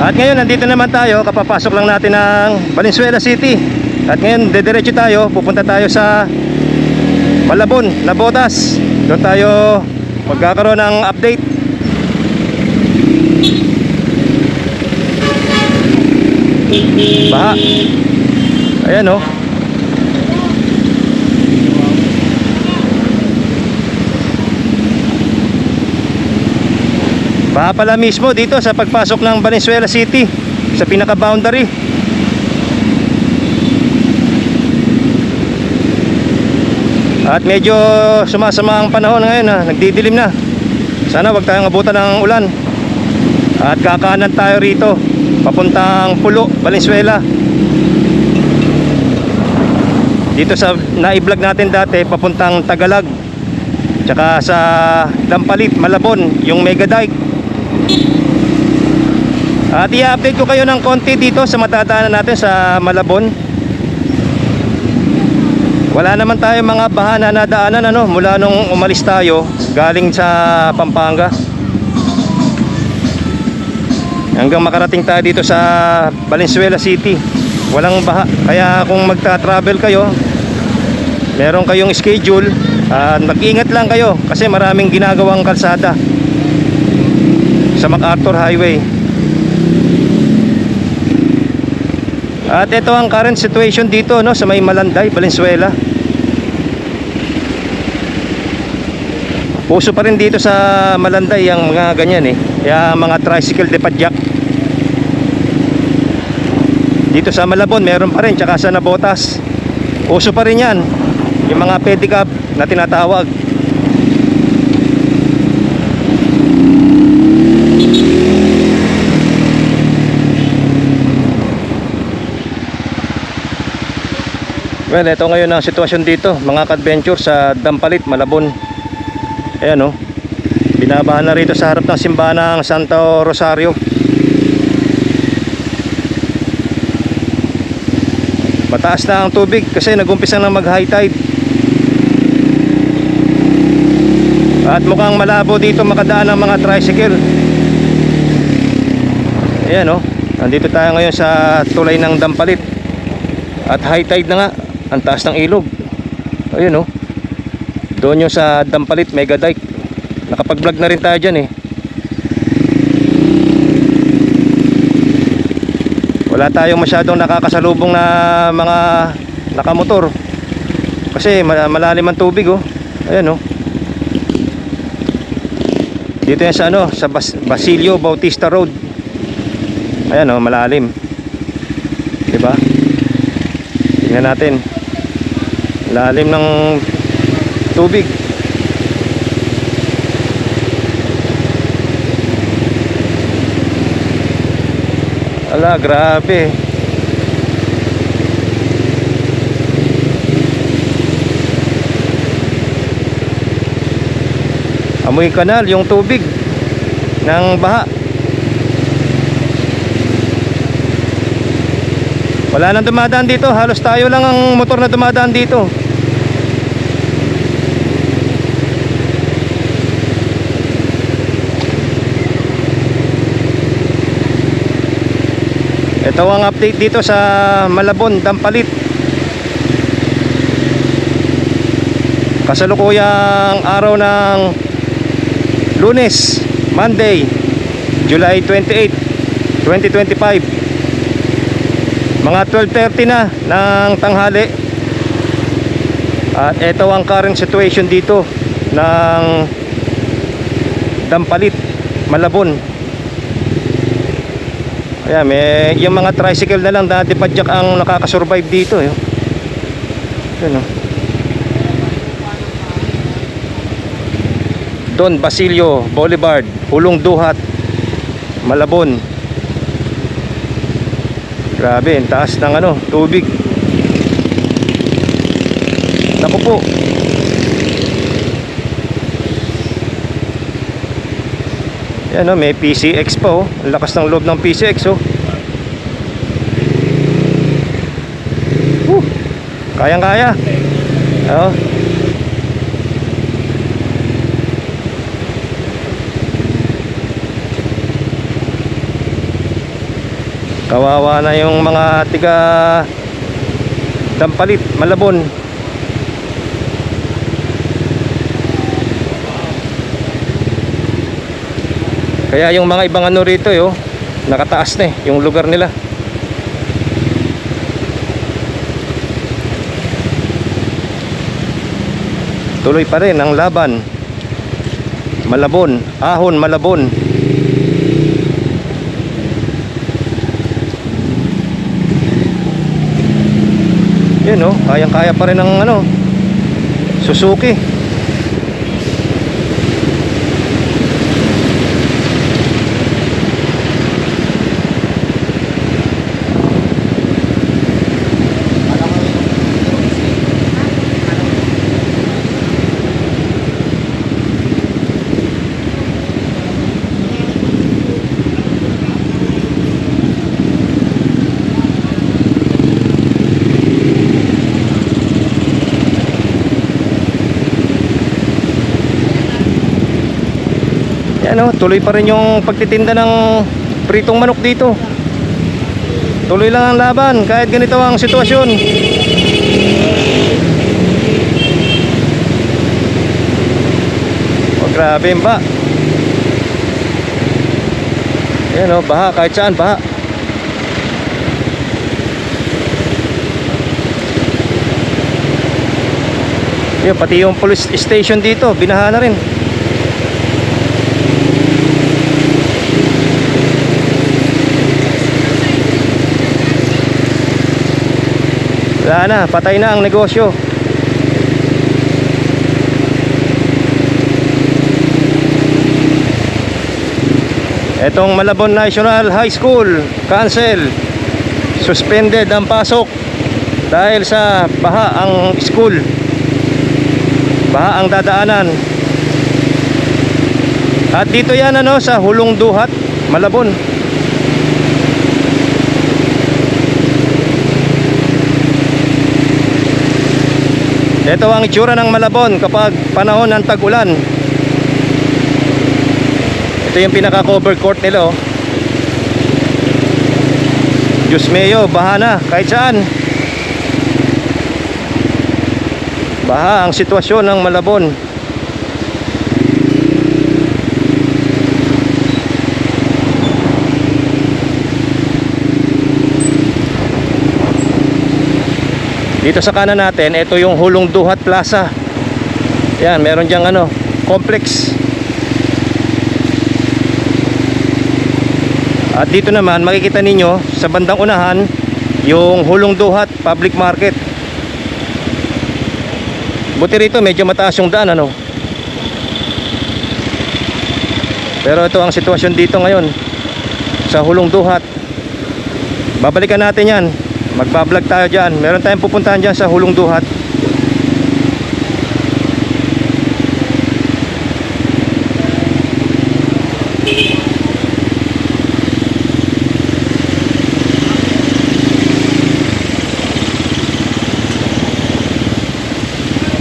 At ngayon, nandito naman tayo, kapapasok lang natin ng Valenzuela City. At ngayon, dediretso tayo, pupunta tayo sa Malabon, Nabotas. Doon tayo magkakaroon ng update. Baha. Ayan oh. Baha pala mismo dito sa pagpasok ng Valenzuela City sa pinaka-boundary. At medyo sumasama ang panahon ngayon na nagdidilim na. Sana wag tayong abutan ng ulan. At kakanan tayo rito papuntang Pulo, Valenzuela. Dito sa na-vlog natin dati papuntang Tagalag. Tsaka sa Dampalit, Malabon, yung Mega Dike. At i-update ko kayo ng konti dito sa matadaanan natin sa Malabon. Wala naman tayo mga baha na nadaanan ano, mula nung umalis tayo galing sa Pampanga. Hanggang makarating tayo dito sa Valenzuela City. Walang baha. Kaya kung magta-travel kayo, meron kayong schedule, ah, mag-ingat lang kayo kasi maraming ginagawang kalsada sa MacArthur Highway. At ito ang current situation dito no sa may Malanday, Valenzuela. Puso pa rin dito sa Malanday ang mga ganyan eh. Kaya mga tricycle de padyak. Dito sa Malabon meron pa rin tsaka sa Nabotas. Uso pa rin yan. Yung mga pedicab na tinatawag. Well, ito ngayon ang sitwasyon dito, mga adventure sa Dampalit, Malabon. Ayan oh. Binabahan na rito sa harap ng simbahan ng Santo Rosario. Mataas na ang tubig kasi nagumpisa na mag high tide. At mukhang malabo dito makadaan ng mga tricycle. Ayan oh. Nandito tayo ngayon sa tulay ng Dampalit. At high tide na nga. Ang taas ng ilog. Ayun oh. Doon yung sa Dampalit Mega Dike. Nakapag-vlog na rin tayo dyan eh. Wala tayong masyadong nakakasalubong na mga nakamotor. Kasi ma- malalim ang tubig oh. Ayan oh. Dito yan sa ano, sa Bas- Basilio Bautista Road. Ayan oh, malalim. 'Di ba? Tingnan natin. Lalim ng tubig. Ala, grabe. Amoy kanal yung tubig ng baha. Wala nang dumadaan dito. Halos tayo lang ang motor na dumadaan dito. Ito ang update dito sa Malabon, Dampalit. Kasalukuyang araw ng Lunes, Monday, July 28, 2025. Mga 12.30 na ng tanghali. At ito ang current situation dito ng Dampalit, Malabon. Ayan, may, yung mga tricycle na lang dati padyak ang nakakasurvive dito. Eh. Ayan, oh. Don Basilio Boulevard, Hulong Duhat, Malabon. Grabe, ang taas ng ano, tubig. Naku po. Yan o, may PCX pa oh. Ang lakas ng loob ng PCX oh. Uh, kayang-kaya. Oh. Kawawa na yung mga tiga Dampalit, Malabon. Kaya yung mga ibang ano rito yo, nakataas na eh, yung lugar nila. Tuloy pa rin ang laban. Malabon, ahon, malabon. Yun oh, kayang-kaya pa rin ng ano, Suzuki. Yan oh, tuloy pa rin yung pagtitinda ng pritong manok dito. Tuloy lang ang laban kahit ganito ang sitwasyon. Oh, grabe ba. Yan oh, baha kahit saan baha. Yan, pati yung police station dito, binaha na rin. Wala na, patay na ang negosyo. Etong Malabon National High School, cancel. Suspended ang pasok dahil sa baha ang school. Baha ang dadaanan. At dito yan ano sa Hulong Duhat, Malabon. Ito ang itsura ng Malabon kapag panahon ng tag-ulan. Ito yung pinaka-cover court nila oh. Diyos mayo, baha na kahit saan. Baha ang sitwasyon ng Malabon. Dito sa kanan natin, ito yung Hulong Duhat Plaza. Yan, meron diyang ano, complex. At dito naman, makikita ninyo sa bandang unahan, yung Hulong Duhat Public Market. Buti rito, medyo mataas yung daan, ano. Pero ito ang sitwasyon dito ngayon sa Hulong Duhat. Babalikan natin yan. Magbablog tayo dyan. Meron tayong pupuntahan dyan sa Hulong Duhat.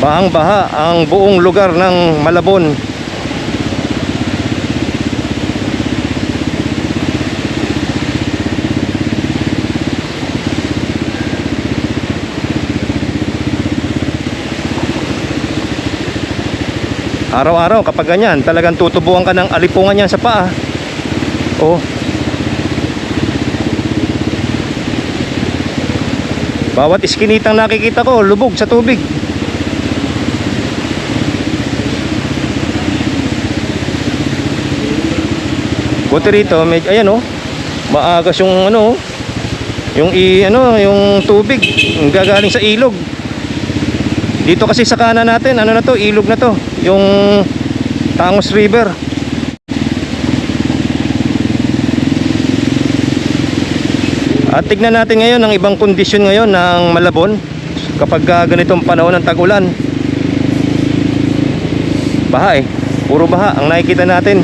Bahang baha ang buong lugar ng Malabon. Araw-araw kapag ganyan, talagang tutubuan ka ng alipungan yan sa paa. Oh. Bawat iskinitang nakikita ko, lubog sa tubig. Buti rito, med ayan oh. Maagas yung ano, oh. yung i ano, yung tubig gagaling sa ilog. Dito kasi sa kanan natin, ano na to, ilog na to, yung Tangos River. At tignan natin ngayon ang ibang kondisyon ngayon ng Malabon kapag ah, ganitong panahon ng tag-ulan. Baha eh, puro baha ang nakikita natin.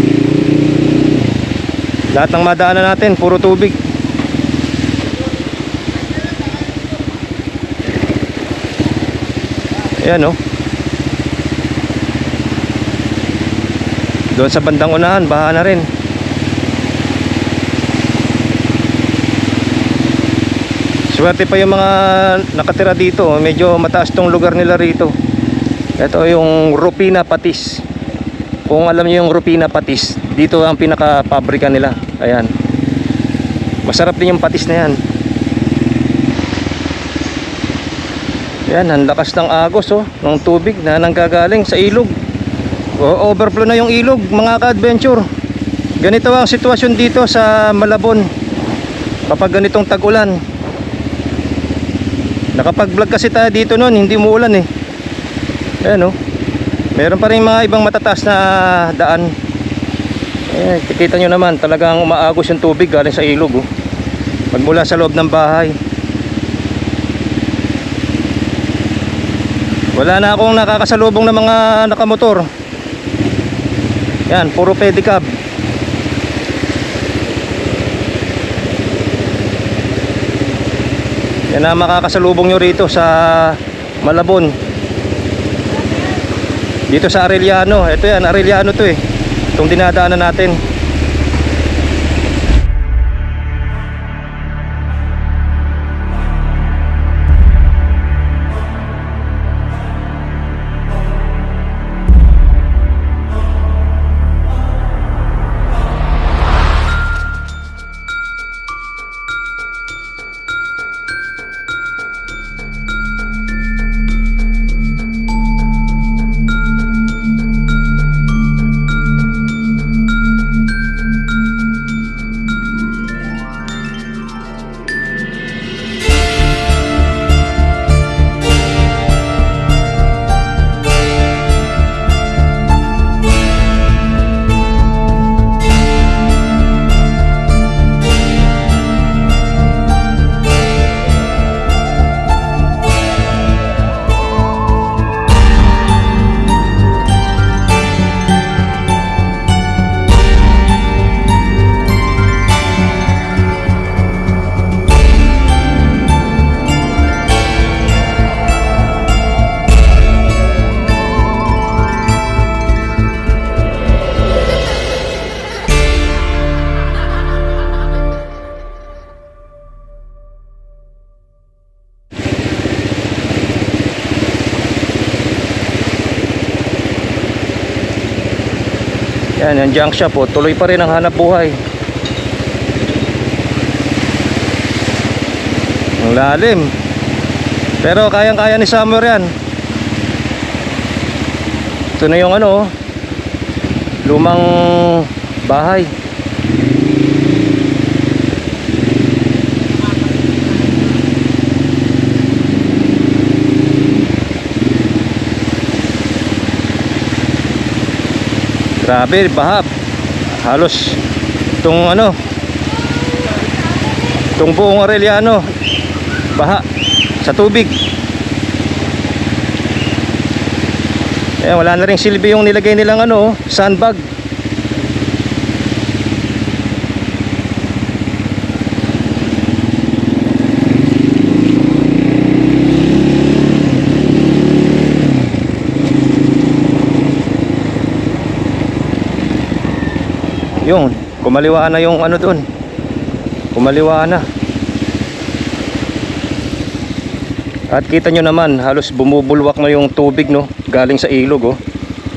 Lahat ng madaanan natin, puro tubig. Ayan oh. Doon sa bandang unahan, baha na rin. Swerte pa yung mga nakatira dito. Medyo mataas tong lugar nila rito. Ito yung Rupina Patis. Kung alam niyo yung Rupina Patis, dito ang pinaka-pabrika nila. Ayan. Masarap din yung patis na yan. Yan, ang lakas ng agos oh, ng tubig na nanggagaling sa ilog. O, overflow na yung ilog, mga ka-adventure. Ganito ang sitwasyon dito sa Malabon. Kapag ganitong tag-ulan. Nakapag-vlog kasi tayo dito noon, hindi mo ulan eh. Ayan oh. Meron pa rin mga ibang matataas na daan. Eh, kikita nyo naman, talagang umaagos yung tubig galing sa ilog oh. Magmula sa loob ng bahay. Wala na akong nakakasalubong ng mga nakamotor. Yan, puro pedicab. Yan ang makakasalubong nyo rito sa Malabon. Dito sa Arellano. Ito yan, Arellano to eh. Itong dinadaanan natin. Yung junk shop oh, tuloy pa rin ang hanap buhay. Ang lalim. Pero kayang-kaya ni Summer yan. Ito na yung ano, oh, lumang bahay. Grabe, bahab. Halos itong ano, itong buong Arellano, baha sa tubig. Eh, wala na rin silbi yung nilagay nilang ano, sandbag. Yun, kumaliwa na yung ano doon. Kumaliwa na. At kita nyo naman, halos bumubulwak na yung tubig no, galing sa ilog oh.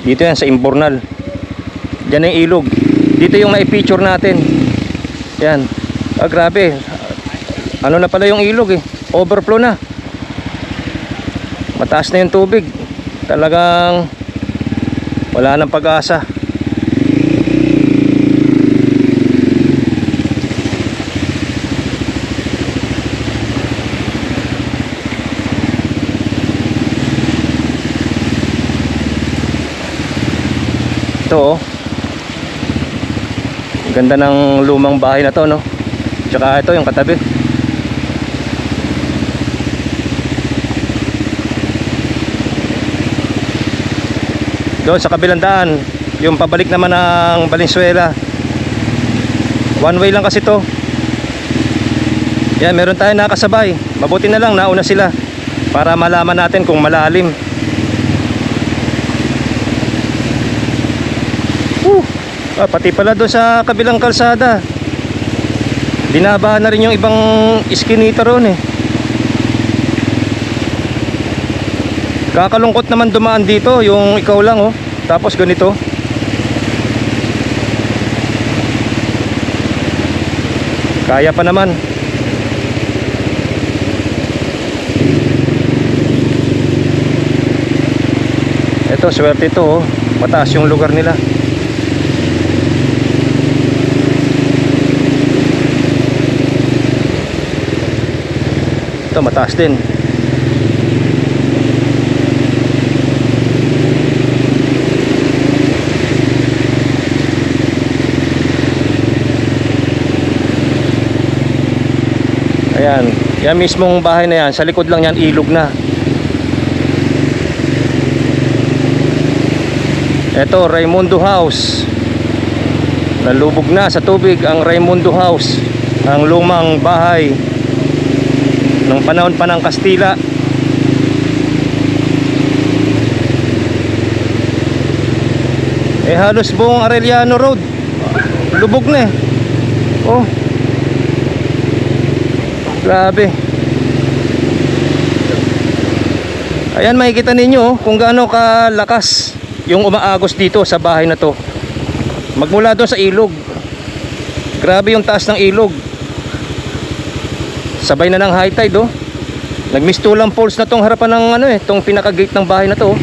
Dito yan sa Imbornal. Diyan na yung ilog. Dito yung na-picture natin. Yan. Ah, grabe. Ano na pala yung ilog eh. Overflow na. Mataas na yung tubig. Talagang wala nang pag-asa. Ito oh. Ganda ng lumang bahay na to no. Tsaka ito yung katabi. Doon sa kabilang daan, yung pabalik naman ng Valenzuela. One way lang kasi to. Yan, meron tayong nakasabay. Mabuti na lang nauna sila para malaman natin kung malalim. ah, pati pala doon sa kabilang kalsada. Binaba na rin yung ibang iskinita roon eh. Kakalungkot naman dumaan dito yung ikaw lang oh. Tapos ganito. Kaya pa naman. Eto swerte to oh. Mataas yung lugar nila. Ito, mataas din. Ayan. Yan mismong bahay na yan. Sa likod lang yan, ilog na. Ito, Raimundo House. Nalubog na sa tubig ang Raimundo House. Ang lumang bahay ng panahon pa ng Kastila. Eh halos buong Arellano Road. Lubog na eh. Oh. Grabe. Ayan makikita ninyo oh, kung gaano kalakas yung umaagos dito sa bahay na to. Magmula doon sa ilog. Grabe yung taas ng ilog. Sabay na ng high tide oh. Nagmistulang falls na tong harapan ng ano eh, tong pinaka gate ng bahay na to. oh.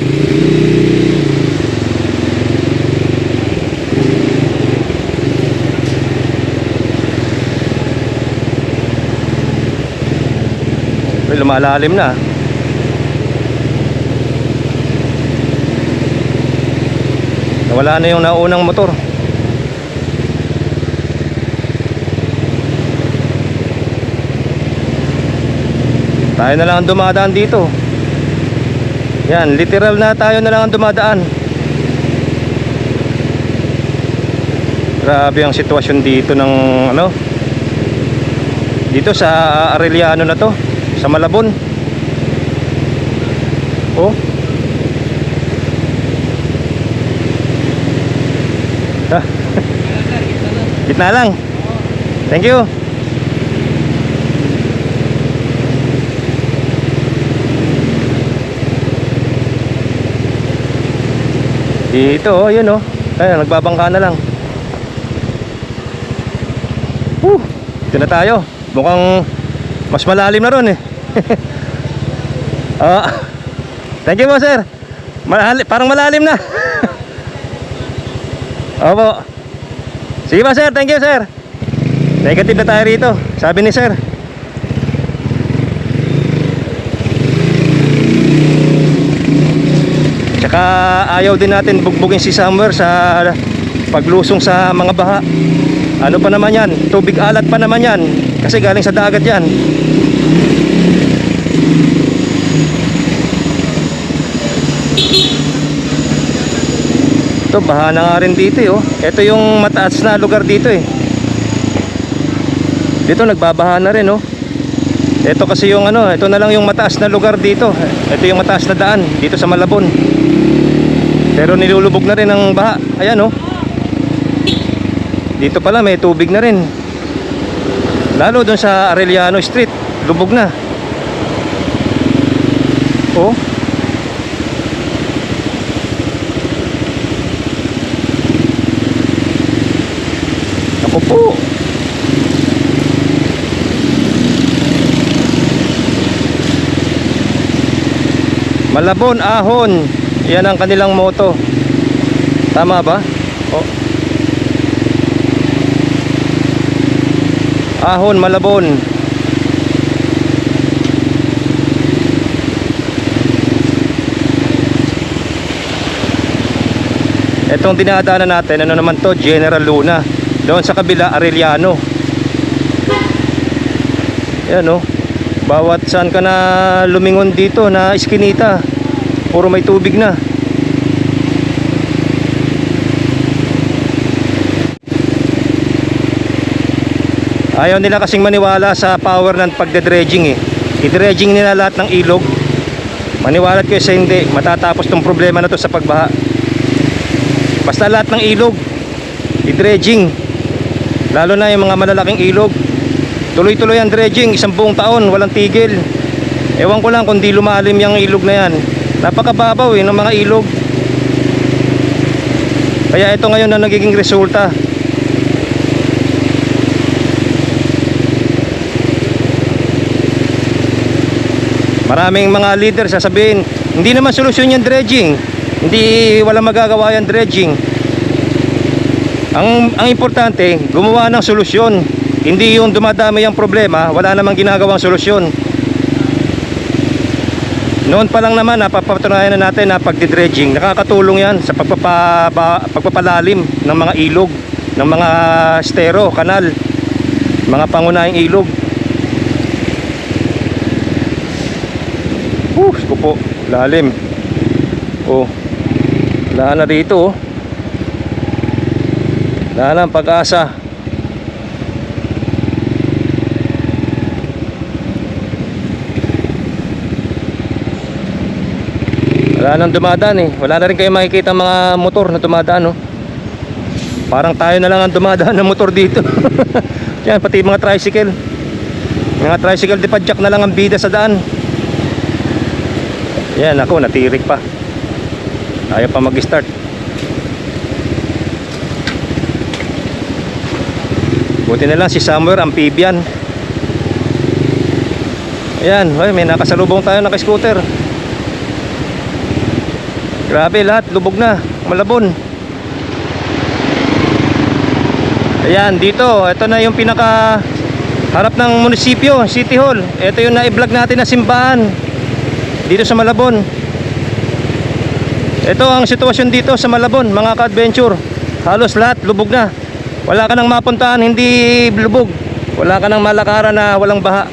Ay, lumalalim na. Nawala na yung naunang motor. Tayo na lang ang dumadaan dito. Yan, literal na tayo na lang ang dumadaan. Grabe ang sitwasyon dito ng ano? Dito sa Arellano na to, sa Malabon. Oh. Ah. Gitna lang. Thank you. Dito, oh, yun oh. Ayun, nagbabangka na lang. Whew, dito na tayo. Mukhang mas malalim na ron eh. Ah, thank you po sir. Malali, parang malalim na. Opo. Sige pa sir, thank you sir. Negative na tayo rito, sabi ni sir. Tsaka ayaw din natin bugbugin si Summer sa paglusong sa mga baha. Ano pa naman yan? Tubig alat pa naman yan. Kasi galing sa dagat yan. Ito, baha na nga rin dito eh, oh. Ito yung mataas na lugar dito eh. Dito nagbabaha na rin oh. Ito kasi yung ano, ito na lang yung mataas na lugar dito. Ito yung mataas na daan dito sa Malabon. Pero nilulubog na rin ng baha. Ayan oh. Dito pala may tubig na rin. Lalo doon sa Arellano Street, lubog na. Oh. Ako po. Malabon, ahon. Yan ang kanilang moto. Tama ba? Oh. Ahon, Malabon. Itong dinadaanan natin, ano naman to? General Luna. Doon sa kabila, Arellano. Yan oh. Bawat saan ka na lumingon dito na iskinita, puro may tubig na. Ayaw nila kasing maniwala sa power ng pagdedredging eh. I-dredging nila lahat ng ilog. Maniwala kayo sa hindi, matatapos tong problema na to sa pagbaha. Basta lahat ng ilog, i-dredging. Lalo na yung mga malalaking ilog. Tuloy-tuloy ang dredging, isang buong taon, walang tigil. Ewan ko lang kung di lumalim yung ilog na yan. Napakababaw eh ng mga ilog. Kaya ito ngayon na nagiging resulta. Maraming mga leader sasabihin, hindi naman solusyon yung dredging. Hindi wala magagawa yung dredging. Ang ang importante, gumawa ng solusyon. Hindi yung dumadami ang problema, wala namang ginagawang solusyon. Noon pa lang naman napapatunayan na natin na pagdidredging, nakakatulong 'yan sa pagpapa, pagpapalalim ng mga ilog, ng mga estero, kanal, mga pangunahing ilog. Uh, po, lalim. Oh. Wala na dito oh. Wala na ang pag-asa. Wala nang dumadaan eh. Wala na rin kayo makikita mga motor na dumadaan oh. Parang tayo na lang ang dumadaan ng motor dito. Yan, pati mga tricycle. Mga tricycle di padjak na lang ang bida sa daan. Yan ako, natirik pa. Ayaw pa mag-start. Buti na lang si Samuel amphibian. Ayan, ay, may nakasalubong tayo naka-scooter. Grabe lahat, lubog na, malabon. Ayan, dito, ito na yung pinaka harap ng munisipyo, City Hall. Ito yung na-vlog natin na simbahan dito sa Malabon. Ito ang sitwasyon dito sa Malabon, mga ka-adventure. Halos lahat lubog na. Wala ka nang mapuntahan, hindi lubog. Wala ka nang malakaran na walang baha.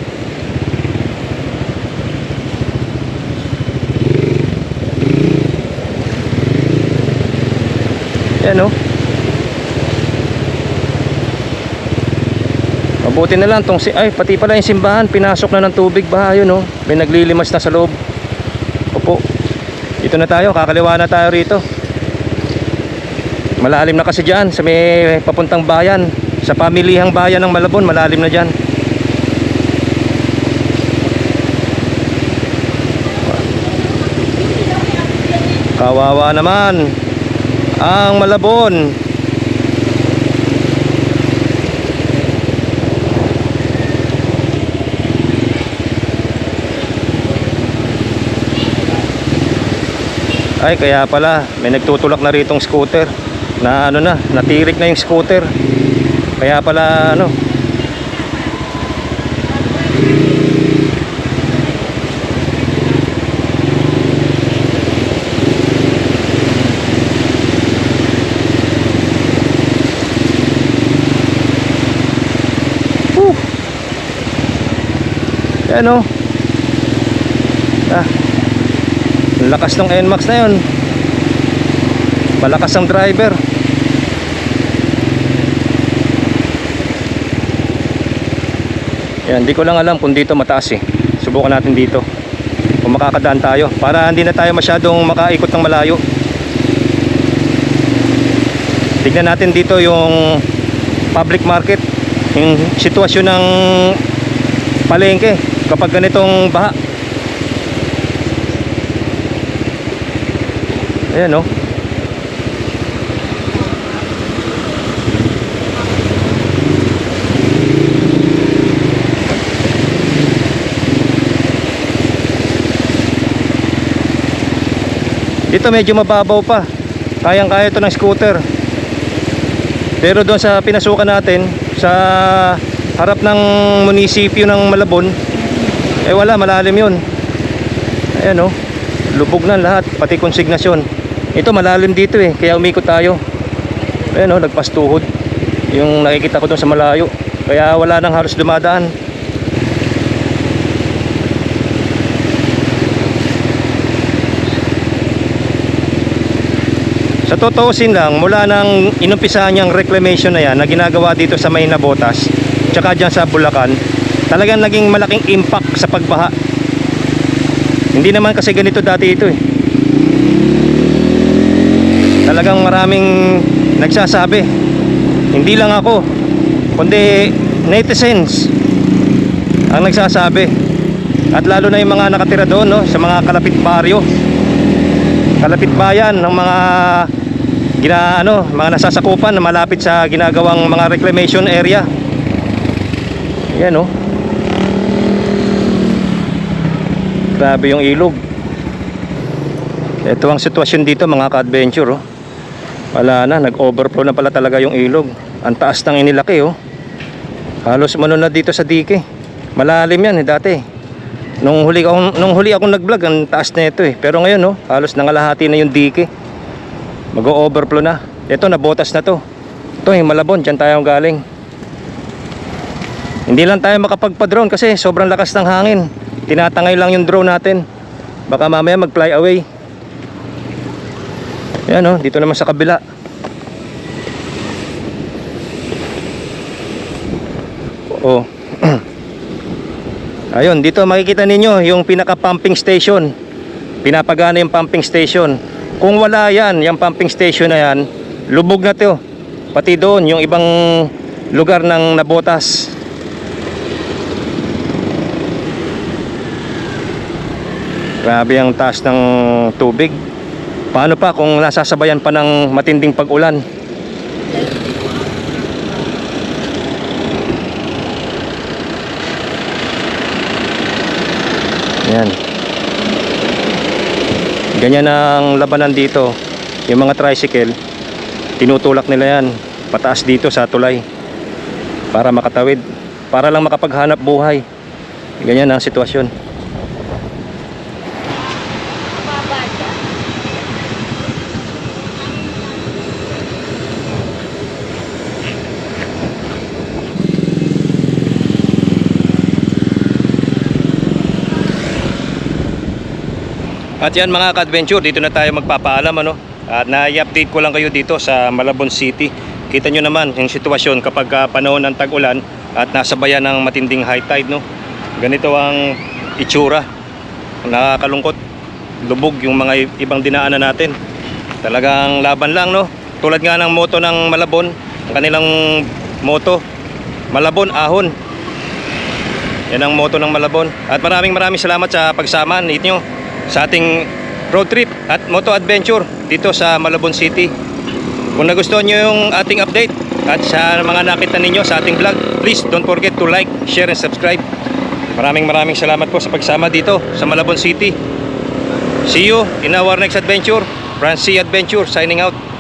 Yan oh. Mabuti na lang tong si ay pati pala yung simbahan pinasok na ng tubig ba yun oh. May naglilimas na sa loob. Opo. Dito na tayo, kakaliwa na tayo rito. Malalim na kasi diyan sa may papuntang bayan, sa pamilihang bayan ng Malabon, malalim na diyan. Kawawa naman ang Malabon. Ay kaya pala may nagtutulak na ritong scooter na ano na natirik na yung scooter kaya pala ano Yan o Ah lakas ng NMAX na yun. Malakas ang driver. Yan di ko lang alam kung dito mataas eh. Subukan natin dito. Kung makakadaan tayo. Para hindi na tayo masyadong makaikot ng malayo. Tignan natin dito yung public market. Yung sitwasyon ng palengke kapag ganitong baha Ayan oh. Dito medyo mababaw pa. Kayang-kaya ito ng scooter. Pero doon sa pinasukan natin sa harap ng munisipyo ng Malabon, eh wala, malalim 'yun. Ayan oh. Lubog na lahat pati konsignasyon. Ito malalim dito eh. Kaya umikot tayo. Ayan o nagpastuhod. Yung nakikita ko doon sa malayo. Kaya wala nang halos dumadaan. Sa totoosin lang mula nang inumpisa niyang reclamation na yan na ginagawa dito sa may nabotas tsaka dyan sa Bulacan talagang naging malaking impact sa pagbaha hindi naman kasi ganito dati ito eh. Talagang maraming nagsasabi. Hindi lang ako, kundi netizens ang nagsasabi. At lalo na yung mga nakatira doon no, sa mga kalapit baryo. kalapit bayan ng mga gina ano, mga nasasakupan na malapit sa ginagawang mga reclamation area. Yan oh. Grabe yung ilog. Ito ang sitwasyon dito mga ka-adventure oh. Wala na, nag-overflow na pala talaga yung ilog. Ang taas ng inilaki oh. Halos mano na dito sa dike. Malalim yan eh dati. Nung huli akong nung huli akong nag-vlog, ang taas na ito eh. Pero ngayon oh, halos nangalahati na yung dike. Mag-overflow na. Ito nabotas na to. Ito yung Malabon, diyan tayo galing. Hindi lang tayo makapagpa-drone kasi sobrang lakas ng hangin. Tinatangay lang yung drone natin. Baka mamaya mag-fly away. Yan oh, dito naman sa kabila. Oh. Ayun, dito makikita ninyo yung pinaka pumping station. Pinapagana yung pumping station. Kung wala yan, yung pumping station na yan, lubog na to. Pati doon, yung ibang lugar ng nabotas. Grabe ang taas ng tubig. Paano pa kung nasasabayan pa ng matinding pag-ulan? Yan. Ganyan ang labanan dito. Yung mga tricycle, tinutulak nila yan pataas dito sa tulay para makatawid, para lang makapaghanap buhay. Ganyan ang sitwasyon. At yan mga ka-adventure, dito na tayo magpapaalam ano. At na-update ko lang kayo dito sa Malabon City. Kita nyo naman yung sitwasyon kapag ah, panahon ng tag-ulan at nasa bayan ng matinding high tide no. Ganito ang itsura. Nakakalungkot. Lubog yung mga ibang dinaanan natin. Talagang laban lang no. Tulad nga ng moto ng Malabon, ang kanilang moto, Malabon ahon. Yan ang moto ng Malabon. At maraming maraming salamat sa pagsama ninyo sa ating road trip at moto adventure dito sa Malabon City. Kung nagustuhan nyo yung ating update at sa mga nakita ninyo sa ating vlog, please don't forget to like, share, and subscribe. Maraming maraming salamat po sa pagsama dito sa Malabon City. See you in our next adventure. Francie Adventure signing out.